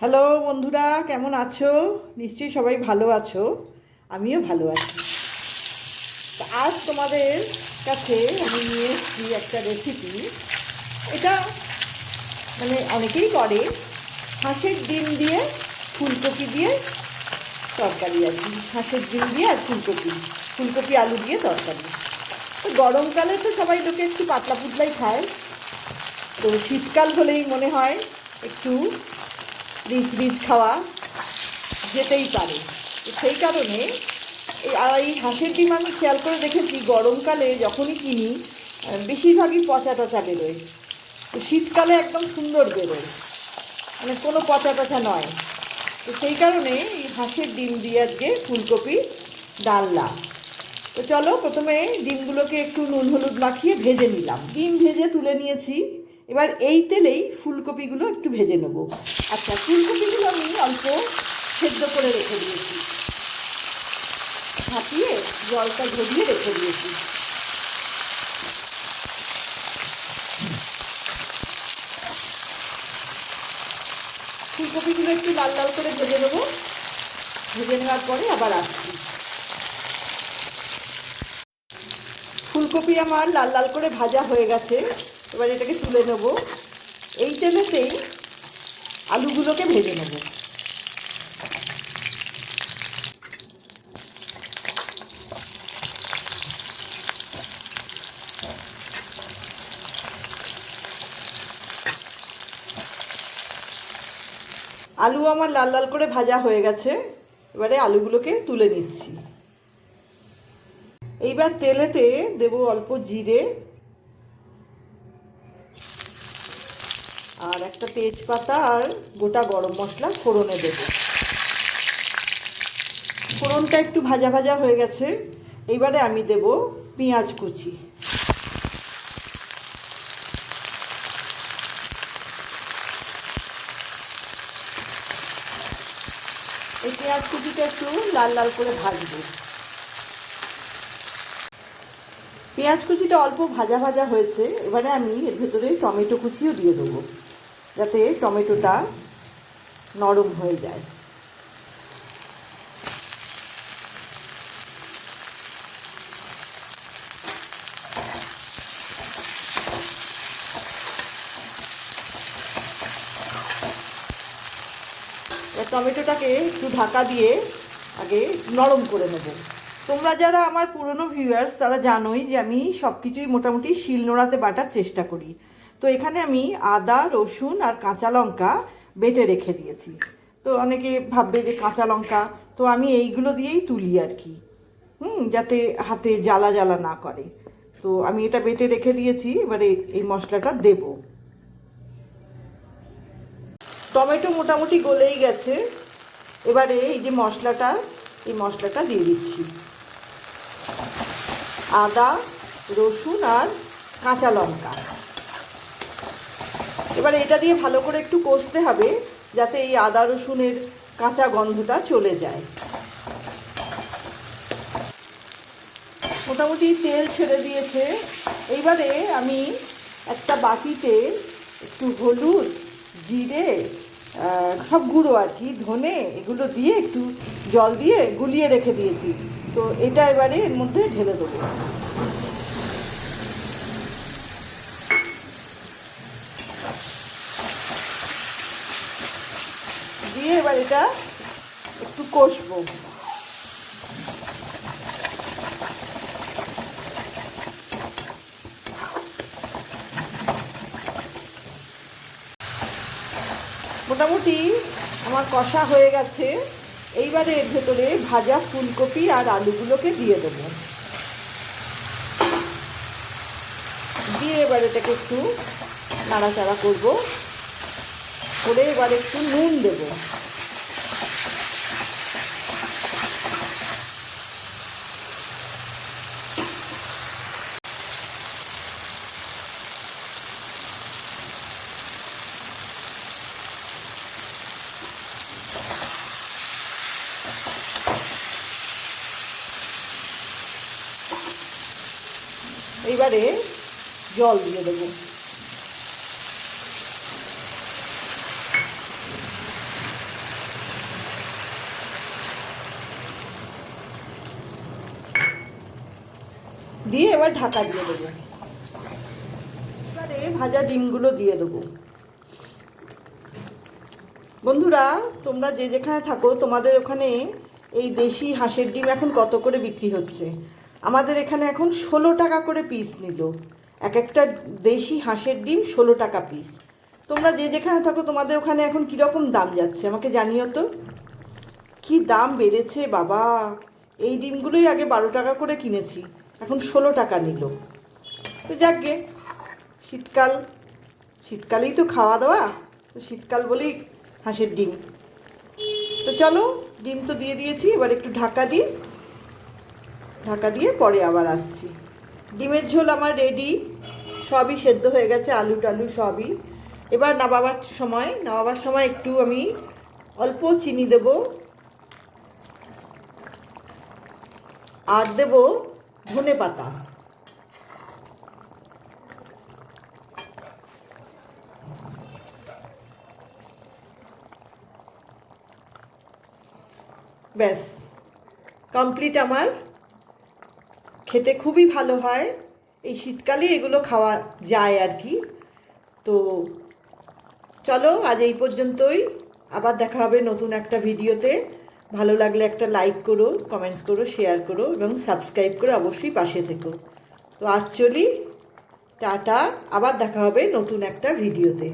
Hello বন্ধুরা, কেমন আছো? নিশ্চয়ই সবাই ভালো আছো। আমিও ভালো আছি। আজ তোমাদের কাছে আমি নিয়ে এসেছি একটা রেসিপি এটা মানে অনেকেই করে। হাঁসের ডিম দিয়ে ফুলকপি দিয়ে তরকারি আর কি। হাঁসের ডিম দিয়ে আর ফুলকপি। ফুলকপি, আলু দিয়ে তরকারি। তো গরমকালে তো সবাই লোকে একটু পাতলা পুতলাই খায়। তো শীতকাল হলেই মনে হয় একটু রিচ রিচ খাওয়া যেতেই পারে। সেই কারণে এই হাঁসের ডিম আমি খেয়াল করে দেখেছি, গরমকালে যখনই কিনি বেশিরভাগই পচা টচা বেরোয়। তো শীতকালে একদম সুন্দর বেরোয়। মানে কোনো পচা টচা নয়। তো সেই কারণে এই হাঁসের ডিম দিয়ে আজকে ফুলকপি, ডালনা। তো চলো প্রথমে ডিমগুলোকে একটু নুন হলুদ মাখিয়ে ভেজে নিলাম। ডিম ভেজে তুলে নিয়েছি। এবার এই তেলেই ফুলকপিগুলো একটু ভেজে নেব। আচ্ছা ফুলকপিগুলো আমি অল্প সেদ্ধ করে রেখে দিয়েছি। ভাপিয়ে জলটা ঝরিয়ে রেখে দিয়েছি। ফুলকপিগুলো একটু লাল লাল করে ভেজে নেব। ভেজে নেওয়ার পরে আবার আসছি। ফুলকপি আমার লাল লাল করে ভাজা হয়ে গেছে। এবার এটাকে তুলে নেব। এই তেলেতেই আলুগুলোকে ভেজে নেব। আলু আমার লাল লাল করে ভাজা হয়ে গেছে। এবারে আলুগুলোকে তুলে নিচ্ছি। এইবার তেলেতে দেব অল্প জিরে আর একটা তেজপাতা আর গোটা গরম মশলা ফোড়নে দেব। ফোড়নটা একটু ভাজা ভাজা হয়ে গেছে। এইবারে আমি দেব পেঁয়াজ কুচি। এই পেঁয়াজ কুচিটা একটু লাল লাল করে ভাজবো। পেঁয়াজ কুচিটা অল্প ভাজা ভাজা হয়েছে। এবারে আমি এর ভেতরে টমেটো কুচিও দিয়ে দেবো। যাতে টমেটোটা নরম হয়ে যায়। টমেটোটাকে একটু ঢাকা দিয়ে আগে নরম করে নেব। তোমরা যারা আমার পুরনো ভিউয়ার্স তারা জানোই যে আমি সব কিছুই মোটামুটি শিলনোড়াতে বাটার চেষ্টা করি। তো এখানে আমি আদা, রসুন আর কাঁচা লঙ্কা বেটে রেখে দিয়েছি। তো অনেকে ভাববে যে কাঁচা লঙ্কা, তো আমি এইগুলো দিয়েই তুলি আর কি। হুম, যাতে হাতে জ্বালা জ্বালা না করে। তো আমি এটা বেটে রেখে দিয়েছি, এবারে এই মশলাটা দেবো। টমেটো মোটামুটি গলেই গেছে। এবারে এই যে মশলাটা, এই মশলাটা দিয়ে দিচ্ছি। আদা, রসুন আর কাঁচা লঙ্কা। এবারে এটা দিয়ে ভালো করে একটু কষতে হবে, যাতে এই আদা রসুনের কাঁচা গন্ধটা চলে যায়। মোটামুটি তেল ছেড়ে দিয়েছে। এইবারে আমি একটা বাটিতে একটু হলুদ, জিরে সব গুঁড়ো আর কি, ধনে এগুলো দিয়ে একটু জল দিয়ে গুলিয়ে রেখে দিয়েছি। তো এটা এবারে এর মধ্যে ঢেলে দেবো। দিয়ে এবার এটা একটু কষবো। মোটামুটি আমার কষা হয়ে গেছে। এইবারে এর ভেতরে ভাজা ফুলকপি আর আলুগুলোকে দিয়ে দেবো। দিয়ে এবার এটাকে একটু নাড়াচাড়া করব। করে এবার একটু নুন দেব। এইবারে জল দিয়ে দেবো। দিয়ে এবার ঢাকা দিয়ে দেবো। এবারে ভাজা ডিমগুলো দিয়ে দেবো। বন্ধুরা, তোমরা যে যেখানে থাকো, তোমাদের ওখানে এই দেশি হাঁসের ডিম এখন কত করে বিক্রি হচ্ছে? আমাদের এখানে এখন ষোলো টাকা করে পিস নিল। এক একটা দেশি হাঁসের ডিম ষোলো টাকা পিস তোমরা যে যেখানে থাকো, তোমাদের ওখানে এখন কীরকম দাম যাচ্ছে? আমাকে জানিও তো। কি দাম বেড়েছে বাবা? এই ডিমগুলোই আগে বারো টাকা করে কিনেছি। এখন ষোলো টাকা নিল। তো যাকগে, শীতকাল, শীতকালেই তো খাওয়া দাওয়া তো শীতকাল বলেই হাঁসের ডিম। তো চলো, ডিম তো দিয়ে দিয়েছি, এবার একটু ঢাকা দিই। ঢাকা দিয়ে পরে আবার আসছি। ডিমের ঝোল আমার রেডি সবই সেদ্ধ হয়ে গেছে, আলু টালু সবই। এবার নামাবার সময় নামাবার সময় একটু আমি অল্প চিনি দেব। আর দেব ধনে পাতা। ব্যাস কমপ্লিট আমার। খেতে খুবই ভালো হয়। এই শীতকালে এগুলো খাওয়া যায় আর কি। তো চলো, আজ এই পর্যন্তই। আবার দেখা হবে নতুন একটা ভিডিওতে। ভালো লাগলে একটা লাইক করো কমেন্টস করো শেয়ার করো এবং সাবস্ক্রাইব করে অবশ্যই পাশে থেকো। তো আজ চলি, টাটা, আবার দেখা হবে নতুন একটা ভিডিওতে